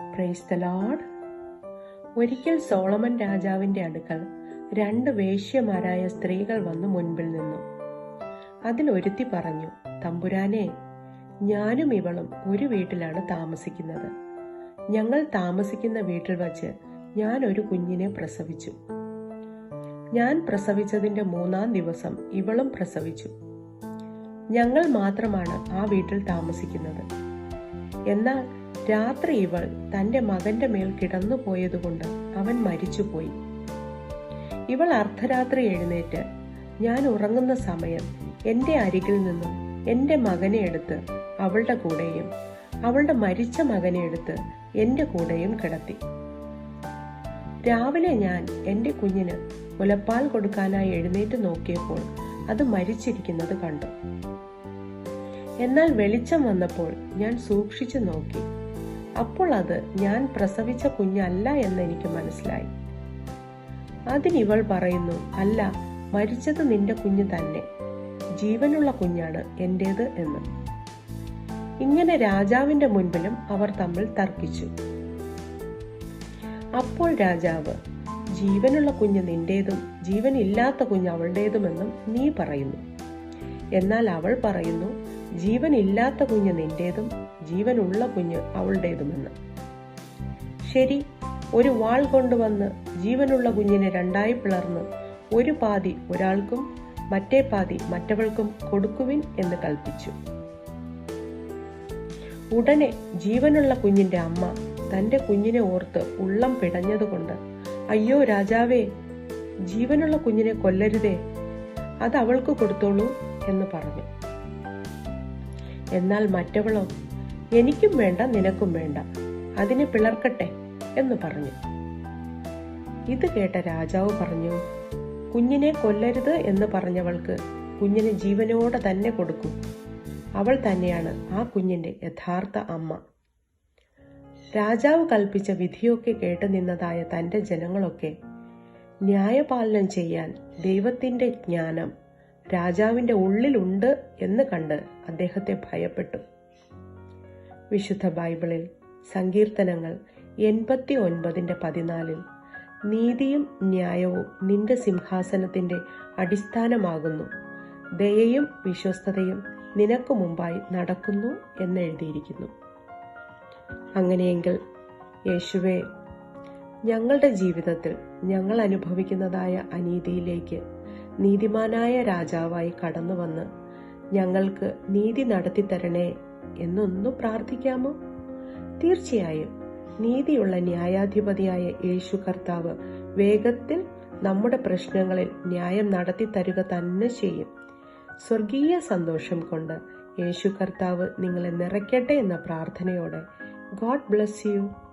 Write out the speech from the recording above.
Price the Lord ഒരിക്കൽ Solomon രാജാവിന്റെ അടുക്കൽ രണ്ട് വേശ്യമാരായ സ്ത്രീകൾ വന്നു മുൻപിൽ നിന്നു. അതിൽ ഒരുത്തി പറഞ്ഞു തമ്പുരാനെ ഞാനും ഇവളും ഒരു വീട്ടിലാണ് താമസിക്കുന്നത്. ഞങ്ങൾ താമസിക്കുന്ന വീട്ടിൽ വച്ച് ഞാൻ ഒരു കുഞ്ഞിനെ പ്രസവിച്ചു. ഞാൻ പ്രസവിച്ചതിന്റെ മൂന്നാം ദിവസം ഇവളും പ്രസവിച്ചു. ഞങ്ങൾ മാത്രമാണ് ആ വീട്ടിൽ താമസിക്കുന്നത്. എന്നാൽ രാത്രി ഇവൾ തന്റെ മകന്റെ മേൽ കിടന്നു പോയതുകൊണ്ട് അവൻ മരിച്ചുപോയി. ഇവൾ അർദ്ധരാത്രി എഴുന്നേറ്റ് ഞാൻ ഉറങ്ങുന്ന സമയം എന്റെ അരികിൽ നിന്നും എന്റെ മകനെ എടുത്ത് അവളുടെ കൂടെയും അവളുടെ മരിച്ച മകനെ എടുത്ത് എന്റെ കൂടെയും കിടത്തി. രാവിലെ ഞാൻ എന്റെ കുഞ്ഞിന് മുലപ്പാൽ കൊടുക്കാനായി എഴുന്നേറ്റ് നോക്കിയപ്പോൾ അത് മരിച്ചിരിക്കുന്നത് കണ്ടു. എന്നാൽ വെളിച്ചം വന്നപ്പോൾ ഞാൻ സൂക്ഷിച്ചു നോക്കി. അപ്പോൾ അത് ഞാൻ പ്രസവിച്ച കുഞ്ഞല്ല എന്ന് എനിക്ക് മനസ്സിലായി. അതിനിവൾ പറയുന്നു അല്ല മരിച്ചത് നിന്റെ കുഞ്ഞ് തന്നെ. ജീവനുള്ള കുഞ്ഞാണ് എന്റേത് എന്ന്. ഇങ്ങനെ രാജാവിന്റെ മുൻപിലും അവർ തമ്മിൽ തർക്കിച്ചു. അപ്പോൾ രാജാവ് ജീവനുള്ള കുഞ്ഞ് നിന്റേതും ജീവനില്ലാത്ത കുഞ്ഞ് അവളുടേതുമെന്നും നീ പറയുന്നു. എന്നാൽ അവൾ പറയുന്നു ജീവനില്ലാത്ത കുഞ്ഞ് നിന്റേതും ജീവനുള്ള കുഞ്ഞ് അവളുടേതുമെന്ന്. ശരി ഒരു വാൾ കൊണ്ടുവന്ന് ജീവനുള്ള കുഞ്ഞിനെ രണ്ടായി പിളർന്ന് ഒരു പാതി ഒരാൾക്കും മറ്റേ പാതി മറ്റവൾക്കും കൊടുക്കുവിൻ എന്ന് കൽപ്പിച്ചു. ഉടനെ ജീവനുള്ള കുഞ്ഞിന്റെ അമ്മ തന്റെ കുഞ്ഞിനെ ഓർത്ത് ഉള്ളം പിടഞ്ഞതുകൊണ്ട് അയ്യോ രാജാവേ ജീവനുള്ള കുഞ്ഞിനെ കൊല്ലരുതേ അത് അവൾക്ക് കൊടുത്തോളൂ എന്ന് പറഞ്ഞു. എന്നാൽ മറ്റവളോ എനിക്കും വേണ്ട നിനക്കും വേണ്ട അതിനെ പിളർക്കട്ടെ എന്ന് പറഞ്ഞു. ഇത് കേട്ട രാജാവ് പറഞ്ഞു കുഞ്ഞിനെ കൊല്ലരുത് എന്ന് പറഞ്ഞവൾക്ക് കുഞ്ഞിനെ ജീവനോടെ തന്നെ കൊടുക്കും. അവൾ തന്നെയാണ് ആ കുഞ്ഞിന്റെ യഥാർത്ഥ അമ്മ. രാജാവ് കൽപ്പിച്ച വിധിയൊക്കെ കേട്ടു നിന്നതായ തന്റെ ജനങ്ങളൊക്കെ ന്യായപാലനം ചെയ്യാൻ ദൈവത്തിന്റെ ജ്ഞാനം രാജാവിന്റെ ഉള്ളിലുണ്ട് എന്ന് കണ്ട് അദ്ദേഹത്തെ ഭയപ്പെട്ടു. വിശുദ്ധ ബൈബിളിൽ സങ്കീർത്തനങ്ങൾ എൺപത്തി ഒൻപതിന്റെ പതിനാലിൽ നീതിയും ന്യായവും നിന്റെ സിംഹാസനത്തിന്റെ അടിസ്ഥാനമാകുന്നു. ദയയും വിശ്വസ്തതയും നിനക്ക് മുമ്പായി നടക്കുന്നു എന്നെഴുതിയിരിക്കുന്നു അങ്ങനെയെങ്കിൽ യേശുവേ ഞങ്ങളുടെ ജീവിതത്തിൽ ഞങ്ങൾ അനുഭവിക്കുന്നതായ അനീതിയിലേക്ക് നീതിമാനായ രാജാവായി കടന്നു വന്ന് ഞങ്ങൾക്ക് നീതി നടത്തി തരണേ എന്നൊന്നു പ്രാർത്ഥിക്കാമോ? തീർച്ചയായും. നീതിയുള്ള ന്യായാധിപതിയായ യേശു കർത്താവ് വേഗത്തിൽ നമ്മുടെ പ്രശ്നങ്ങളിൽ ന്യായം നടത്തി തരുക തന്നെ ചെയ്യും. സ്വർഗീയ സന്തോഷം കൊണ്ട് യേശു കർത്താവ് നിങ്ങളെ നിറയ്ക്കട്ടെ എന്ന പ്രാർത്ഥനയോടെ. God bless you.